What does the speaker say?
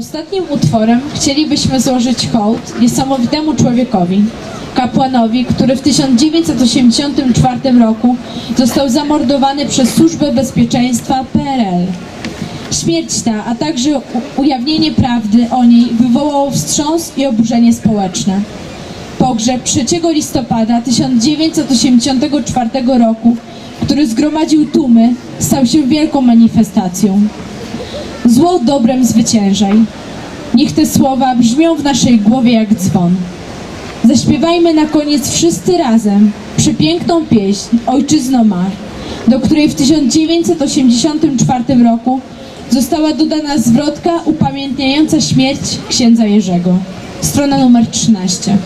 Ostatnim utworem chcielibyśmy złożyć hołd niesamowitemu człowiekowi, kapłanowi, który w 1984 roku został zamordowany przez Służbę Bezpieczeństwa PRL. Śmierć ta, a także ujawnienie prawdy o niej wywołało wstrząs i oburzenie społeczne. Pogrzeb 3 listopada 1984 roku, który zgromadził tłumy, stał się wielką manifestacją. Zło dobrem zwyciężaj. Niech te słowa brzmią w naszej głowie jak dzwon. Zaśpiewajmy na koniec wszyscy razem przepiękną pieśń Ojczyzno ma, do której w 1984 roku została dodana zwrotka upamiętniająca śmierć księdza Jerzego. Strona numer 13.